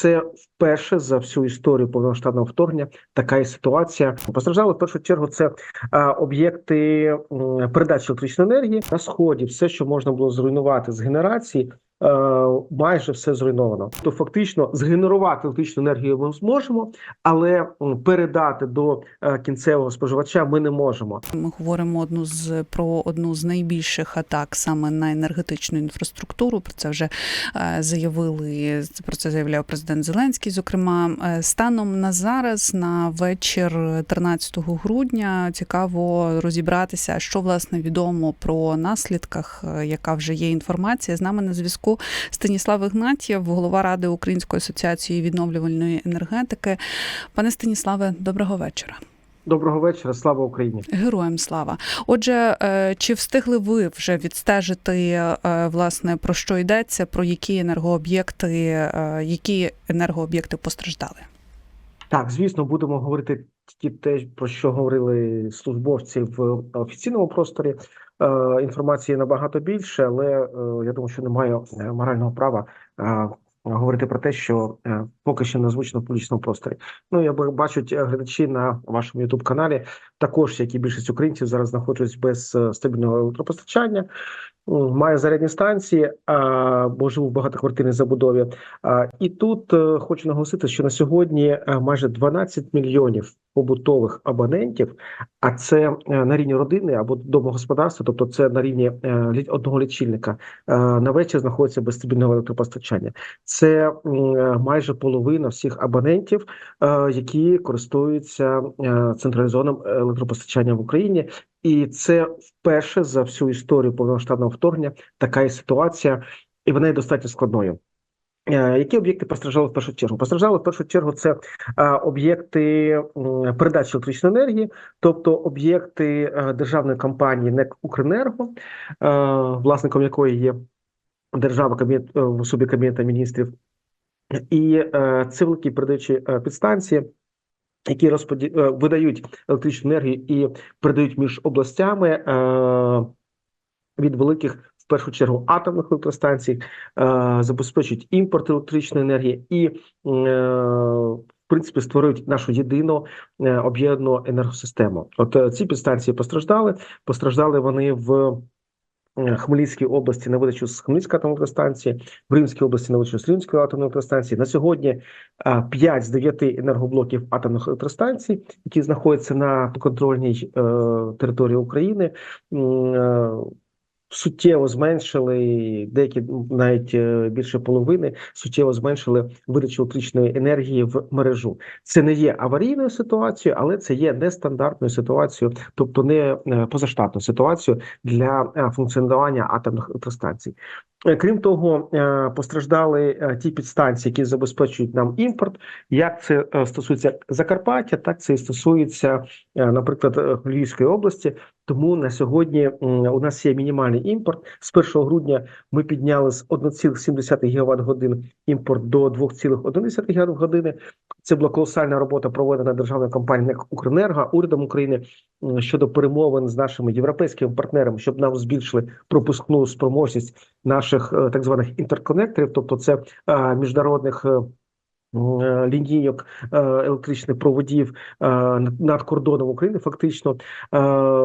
це вперше за всю історію повномасштабного вторгнення така ситуація. Постраждали в першу чергу. Це об'єкти передачі електричної енергії на сході. Все, що можна було зруйнувати з генерації. Е, Майже все зруйновано. То фактично згенерувати електричну енергію ми зможемо, але передати до е, кінцевого споживача ми не можемо. Ми говоримо одну з про одну з найбільших атак саме на енергетичну інфраструктуру. Про це вже е, заявили. Про це заявляв президент Зеленський. Зокрема, станом на зараз, на вечір 13 грудня, цікаво розібратися, що власне відомо про наслідках, яка вже є інформація. З нами на зв'язку Станіслав Ігнатєв, голова ради Української асоціації відновлювальної енергетики. Пане Станіславе, доброго вечора. Доброго вечора, слава Україні. Героям слава. Отже, е, чи встигли ви вже відстежити е, власне про що йдеться, про які енергооб'єкти, е, які енергооб'єкти постраждали? Так, звісно, будемо говорити тільки те, про що говорили службовці в офіційному просторі. Е, Інформації набагато більше, але е, я думаю, що немає е, морального права говорити про те, що поки що не озвучено в публічному просторі. Ну я бачать глядачі на вашому youtube каналі, також як і більшість українців зараз знаходжусь без стабільного електропостачання. М, Маю зарядні станції, бо живу в багатоквартирній забудові. І тут хочу наголосити, що на сьогодні майже 12 мільйонів побутових абонентів, а це е, на рівні родини або домогосподарства, тобто це на рівні е, одного лічильника, е, на вечір знаходиться без стабільного електропостачання. Це майже половина всіх абонентів, які користуються централізованим електропостачанням в Україні. І це вперше за всю історію повномасштабного вторгнення така ситуація, і вона є достатньо складною. Е, Які об'єкти постраждали в першу чергу? Постраждали в першу чергу це е, об'єкти передачі електричної енергії, тобто об'єкти е, державної компанії НЕК Укренерго, власником якої є держава кабінет в особі кабінета міністрів, і це великі передачі підстанції. Які розподі... видають електричну енергію і передають між областями е... від великих, першу чергу, атомних електростанцій, е... забезпечують імпорт електричної енергії і, е... в принципі, створюють нашу єдину е... об'єднану енергосистему. От ці підстанції постраждали. Постраждали вони в. Хмельницькій області на видачу з Хмельницької атомної електростанції, в Римській області на видачу з Римської атомної електростанції. На сьогодні 5 з 9 енергоблоків атомних електростанцій, які знаходяться на підконтрольній е, території України, суттєво зменшили деякі навіть е, більше половини суттєво зменшили видачу електричної енергії в мережу. Це не є аварійною ситуацією, але це є нестандартною ситуацією, тобто не е, позаштатною ситуацією для е, функціонування атомних електростанцій. Крім того, постраждали ті підстанції, які забезпечують нам імпорт. Як це стосується Закарпаття, так це і стосується, наприклад, Львівської області. Тому на сьогодні у нас є мінімальний імпорт. З 1 грудня ми підняли з 1,7 ГВт годин імпорт до 2,1 ГВт години. Це була колосальна робота, проведена державною компанією Укренерго, урядом України щодо перемовин з нашими європейськими партнерами, щоб нам збільшили пропускну спроможність наших е, так званих інтерконекторів, тобто це е, міжнародних. Е, Лінійок е, електричних проводів е, над- кордоном України, фактично,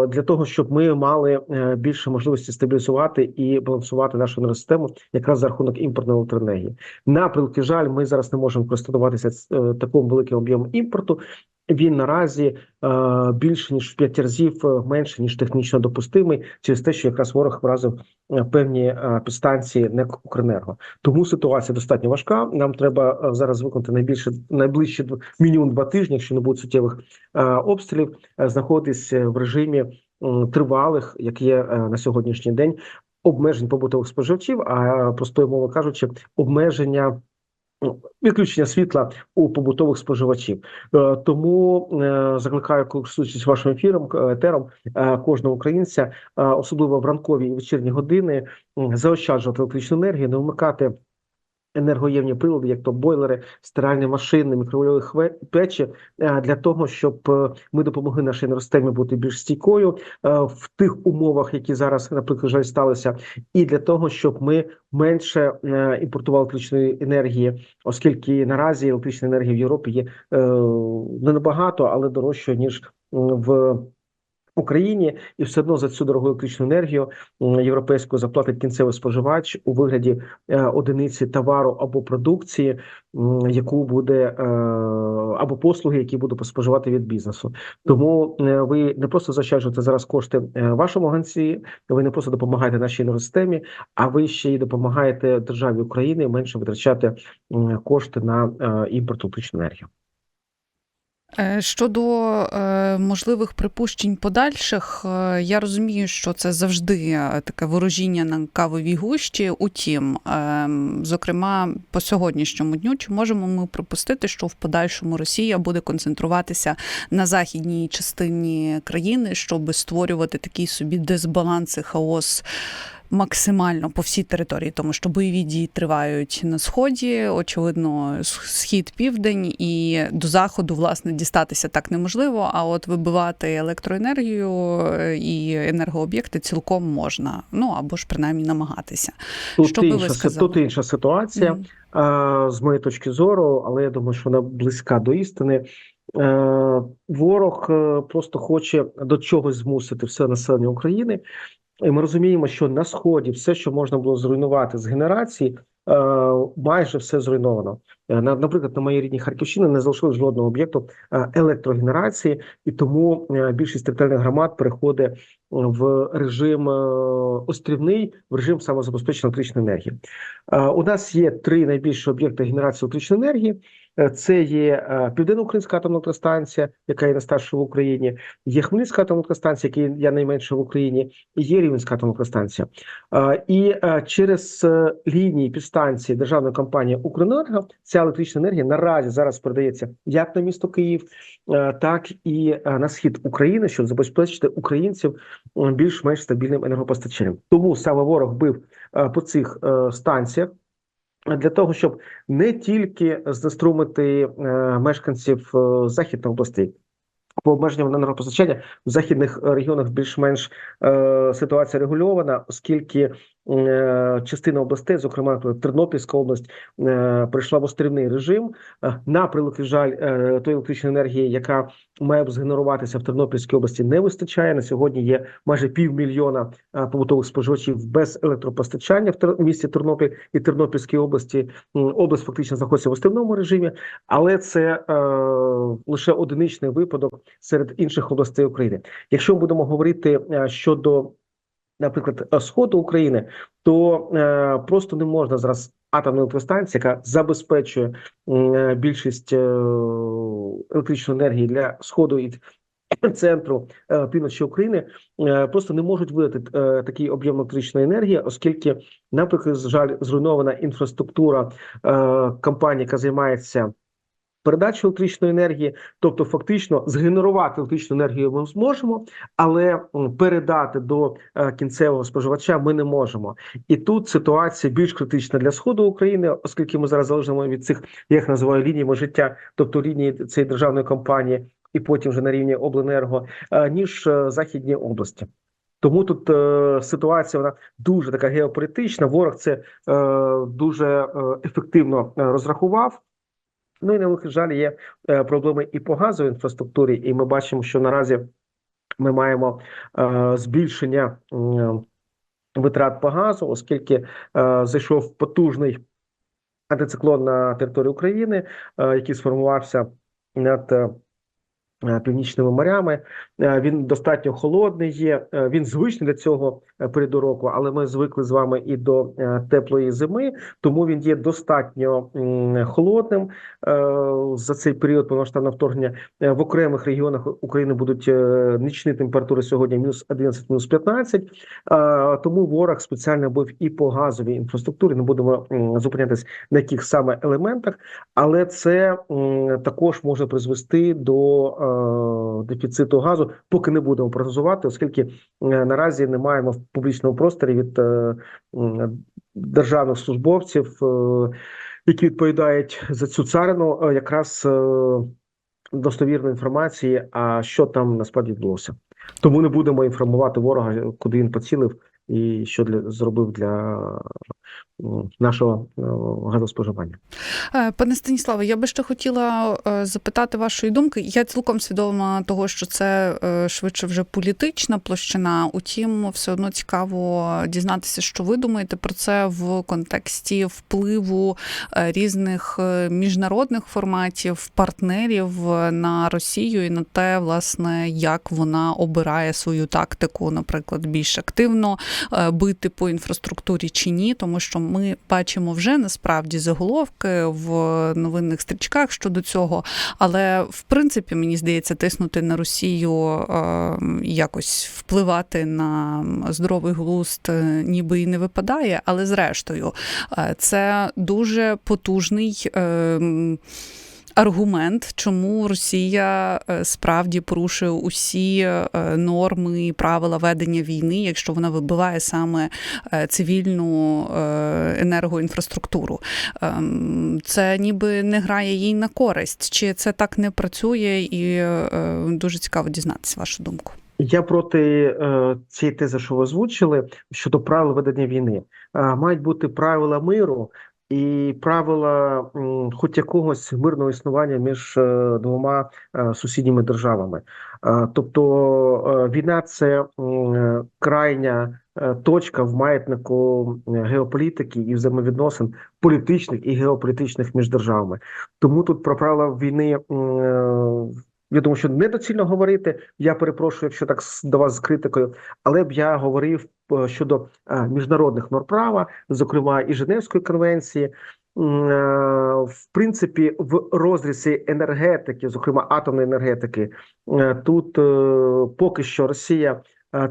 для того, щоб ми мали більше можливості стабілізувати і балансувати нашу енергосистему якраз за рахунок імпортної електроенергії. На прилки жаль, ми зараз не можемо користуватися таким великим об'ємом імпорту. Він наразі е, більше ніж в п'ять разів е, менше ніж технічно допустимий через те, що якраз ворог вразив е, певні е, підстанції НЕК Укренерго. Тому ситуація достатньо важка. Нам треба е, зараз виконати найбільше найближчі мінімум два тижні, якщо не буде суттєвих е, обстрілів, е, знаходитися в режимі м, тривалих, як є е, на сьогоднішній день, обмежень побутових споживачів, а простою мовою кажучи, обмеження. Ну, Відключення світла у побутових споживачів, Е, тому е, закликаю користуючись вашим ефіром е, етером кожного українця, особливо в ранкові і вечірні години, заощаджувати електричну енергію, не вмикати енергоємні прилади, як то бойлери, стиральні машини, мікрохвильові печі, е, для того, щоб е, ми допомогли нашій енергосистемі бути більш стійкою е, в тих умовах, які зараз, наприклад, жаль, сталися, і для того, щоб ми менше імпортували електричної енергії, оскільки наразі електрична енергія в Європі є не набагато, але дорожчою ніж в. Україні і все одно за цю дорогу електричну енергію європейську заплатить кінцевий споживач у вигляді е, одиниці товару або продукції, яку буде е, або послуги, які буде споживати від бізнесу. Тому е, ви не просто заощаджуєте зараз кошти вашому ганці, ви не просто допомагаєте нашій енергосистемі, а ви ще й допомагаєте державі України менше витрачати кошти на імпорт електричної енергії. Е, Щодо е, можливих припущень подальших, е, я розумію, що це завжди таке ворожіння на кавовій гущі. Утім, е, зокрема, по сьогоднішньому дню, чи можемо ми припустити, що в подальшому Росія буде концентруватися на західній частині країни, щоб створювати такий собі дисбаланс і хаос максимально по всій території, тому що бойові дії тривають на сході. Очевидно, схід, південь і до заходу власне дістатися так неможливо. А от вибивати електроенергію е, і енергооб'єкти цілком можна. Ну або ж принаймні намагатися. Тут Що ви інша, си- сказали? тут інша ситуація. Мгм. Е, з моєї точки зору, але я думаю, що вона близька до істини. Е, ворог просто хоче до чогось змусити все населення України, і ми розуміємо, що на сході все, що можна було зруйнувати з генерації, е, майже все зруйновано. Е, на- Наприклад, на моїй рідній Харківщині не залишилось жодного об'єкту е, електрогенерації, і тому більшість територіальних громад переходить в режим острівний, в режим самозабезпечення електричної енергії. У нас є три найбільші об'єкти генерації електричної енергії. Е, Це є е, Південно-Українська атомна електростанція, яка є найстарша в Україні, є Хмельницька атомна електростанція, яка є найменша в Україні, і є Рівненська атомна електростанція. Е, І через лінії підстанції державної компанії «Укренерго» ця електрична енергія наразі зараз передається як на місто Київ, так і на схід України, щоб забезпечити українців більш-менш стабільним енергопостачанням. Тому саме ворог бив по цих станціях для того, щоб не тільки знеструмити е, мешканців е, західних областей. По обмеженням енергопостачання в західних регіонах більш-менш е, ситуація регульована, оскільки частина областей, зокрема Тернопільська область, е, прийшла в острівний режим. Е, на превеликий жаль, е, тої електричної енергії, яка має згенеруватися в Тернопільській області, не вистачає. На сьогодні є майже півмільйона е, побутових споживачів без електропостачання в місті Тернопіль і Тернопільській області. Область фактично знаходиться в острівному режимі, але це е, лише одиничний випадок серед інших областей України. Якщо ми будемо говорити е, щодо, наприклад, сходу України, то е, просто не можна зараз атомна електростанція, яка забезпечує е, більшість е, електричної енергії для сходу і центру е, півночі України, е, просто не можуть видати е, такий об'єм електричної енергії, оскільки, наприклад, жаль, зруйнована інфраструктура е, компанії, яка займається передачу електричної енергії, тобто фактично згенерувати електричну енергію ми зможемо, але передати до е, кінцевого споживача ми не можемо. І тут ситуація більш критична для сходу України, оскільки ми зараз залежимо від цих, я їх називаю лініями життя, тобто лінії цієї державної компанії, і потім вже на рівні обленерго, е, ніж е, західні області. Тому тут е, ситуація вона дуже така геополітична. Ворог це е, дуже ефективно розрахував. Ну і на великий жаль, є е, проблеми і по газовій інфраструктурі, і ми бачимо, що наразі ми маємо е, збільшення витрат по газу, оскільки е, зайшов потужний антициклон на територію України, який сформувався над північними морями. Е, Він достатньо холодний є. е, Він звичний для цього е, періоду року, але ми звикли з вами і до е, теплої зими, тому він є достатньо холодним е, за цей період повноштабного вторгнення. Е, В окремих регіонах України будуть е, нічні температури сьогодні мінус 11, мінус 15. Е, Тому ворог спеціально бив і по газовій інфраструктурі. Не будемо зупинятись на яких саме елементах, але це також може призвести до е, дефіциту газу, поки не будемо прогнозувати, оскільки е, наразі не маємо в публічному просторі від е, державних службовців. е, які відповідають за цю царину, е, якраз е, достовірної інформації, а що там насправді відбулося. Тому не будемо інформувати ворога, куди він поцілив і що для зробив для нашого е, газоспоживання. Е, Пане Станіславе, я би ще хотіла е, запитати вашої думки. Я цілком свідома того, що це швидше вже політична площина. Утім, все одно цікаво дізнатися, що ви думаєте про це в контексті впливу різних міжнародних форматів, партнерів на Росію і на те, власне, як вона обирає свою тактику, наприклад, більш активно бити по інфраструктурі чи ні, тому що ми бачимо вже насправді заголовки в новинних стрічках щодо цього. Але в принципі, мені здається, тиснути на Росію е, якось впливати на здоровий глузд е, ніби і не випадає. Але зрештою, е, це дуже потужний. Аргумент, чому Росія е, справді порушує усі е, норми і правила ведення війни, якщо вона вибиває саме е, цивільну енергоінфраструктуру. Ем, Це ніби не грає їй на користь. Чи це так не працює? І дуже цікаво дізнатися вашу думку. Я проти е, цієї тези, що ви озвучили щодо правил ведення війни. Е, мають бути правила миру і правила, хоч якогось мирного існування між е, двома е, сусідніми державами. Е, тобто війна це крайня точка в маятнику геополітики і взаємовідносин політичних і геополітичних між державами. Тому тут про правила війни. Я думаю, що недоцільно говорити. Я перепрошую, якщо так до вас з критикою, але б я говорив е, щодо е, міжнародних норм права, зокрема і Женевської конвенції. Е, В принципі, в розрізі енергетики, зокрема атомної енергетики, тут поки що Росія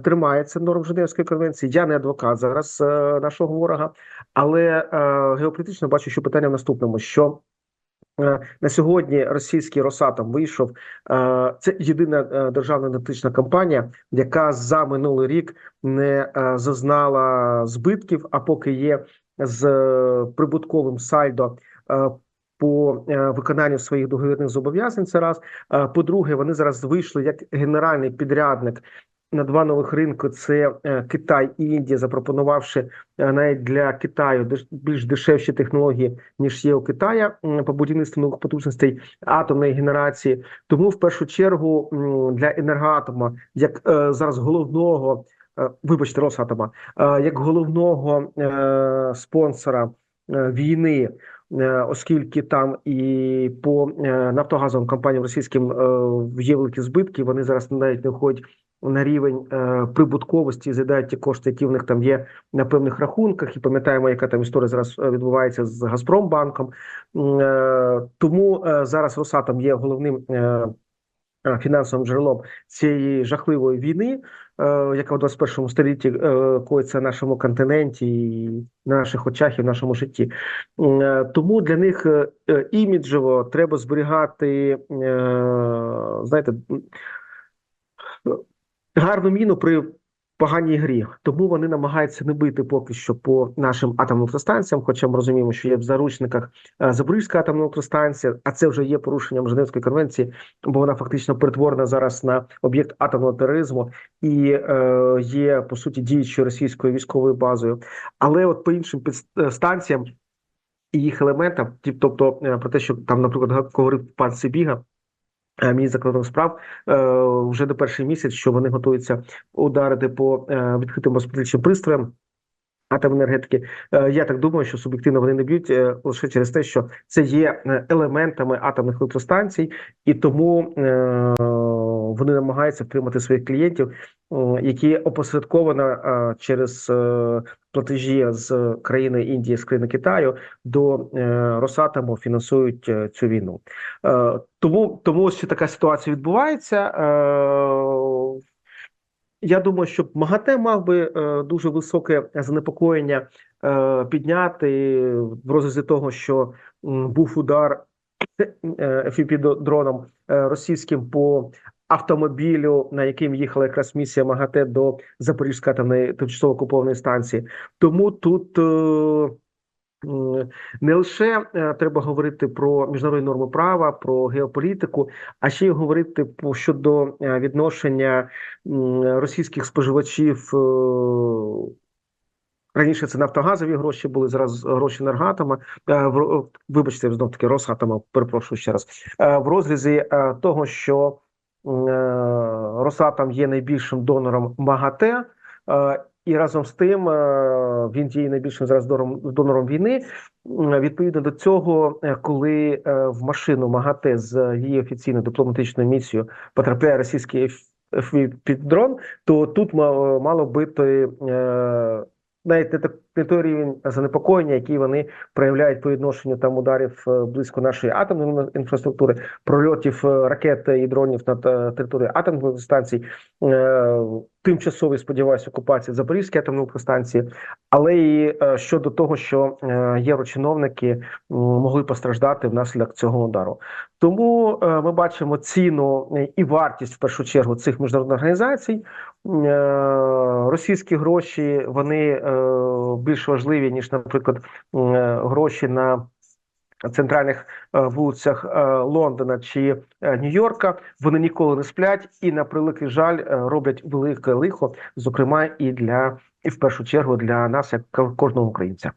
тримається норм Женевської конвенції. Я не адвокат зараз нашого ворога, але геополітично бачу, що питання в наступному: що На сьогодні російський Росатом вийшов. е, Це єдина е, державна енергетична компанія, яка за минулий рік не е, зазнала збитків, а поки є з е, прибутковим сальдо. е, По е, виконанню своїх договірних зобов'язань це раз. Е, По-друге, вони зараз вийшли як генеральний підрядник на два нових ринки: це е, Китай і Індія, запропонувавши е, навіть для Китаю більш дешевші технології ніж є у Китая по будівництву нових потужностей атомної генерації. Тому в першу чергу для енергоатома, як е, зараз головного, вибачте, Росатома, як головного спонсора війни. Оскільки там і по нафтогазовим компаніям російським є великі збитки, вони зараз навіть не входять на рівень е, прибутковості, з'їдають ті кошти, які в них там є на певних рахунках, і пам'ятаємо, яка там історія зараз е, відбувається з Газпромбанком. Е, тому е, зараз Росатом є головним е, е, фінансовим джерелом цієї жахливої війни, е, яка у 21 столітті коїться на нашому континенті, і на наших очах і в нашому житті. Тому для них іміджево треба зберігати, знаєте, гарну міну при поганій грі. Тому вони намагаються не бити поки що по нашим атомним електростанціям, хоча ми розуміємо, що є в заручниках е, Запорізька атомна електростанція, а це вже є порушенням Женевської конвенції, бо вона фактично перетворена зараз на об'єкт атомного тероризму і е, є по суті діючою російською військовою базою. Але от по іншим підстанціям і їх елементам, тобто е, про те, що там, наприклад, говорив пан Сибіга. Міністр закордонних справ е, вже до перший місяць, що вони готуються ударити по е, відкритим розподільчим пристроям атомної енергетики. Е, я так думаю, що суб'єктивно вони не б'ють е, лише через те, що це є е, елементами атомних електростанцій, і тому вони намагаються втримати своїх клієнтів, які опосередковано через платежі з країни Індії, з країни Китаю до Росатому фінансують цю війну. Тому тому ще така ситуація відбувається. Я думаю, що МАГАТЕ мав би е, дуже високе занепокоєння е, підняти в розрізі того, що був удар е, російським по автомобілю, на яким їхала якраз місія МАГАТЕ до Запорізької атомної тимчасово окупованої станції. Тому тут. Не лише е, треба говорити про міжнародні норми права, про геополітику, а ще й говорити щодо е, відношення російських споживачів. е, Раніше це нафтогазові гроші були, зараз гроші енергатома. Е, Вибачте, знов таки Росатома, перепрошую ще раз. В розрізі того, що Росатом є найбільшим донором МАГАТЕ, і разом з тим е, він є найбільшим зараз донором, війни. Відповідно до цього, е, коли е, в машину МАГАТЕ з її офіційною дипломатичною місією потрапляє російський під дрон, то тут ма- мало бити е, навіть не, так, той рівень занепокоєння, який вони проявляють по відношенню там ударів е, близько нашої атомної інфраструктури, прольотів е, ракет і дронів над е, територією атомних станцій, тимчасової, сподіваюся, окупації Запорізької атомної електростанції, але і щодо того, що єврочиновники могли постраждати внаслідок цього удару. Тому ми бачимо ціну і вартість в першу чергу цих міжнародних організацій. Російські гроші вони більш важливі ніж, наприклад, е, гроші на центральних е, вулицях е, Лондона чи Нью-Йорка. Вони ніколи не сплять і на превеликий жаль роблять велике лихо, зокрема і для і в першу чергу для нас, як кожного українця.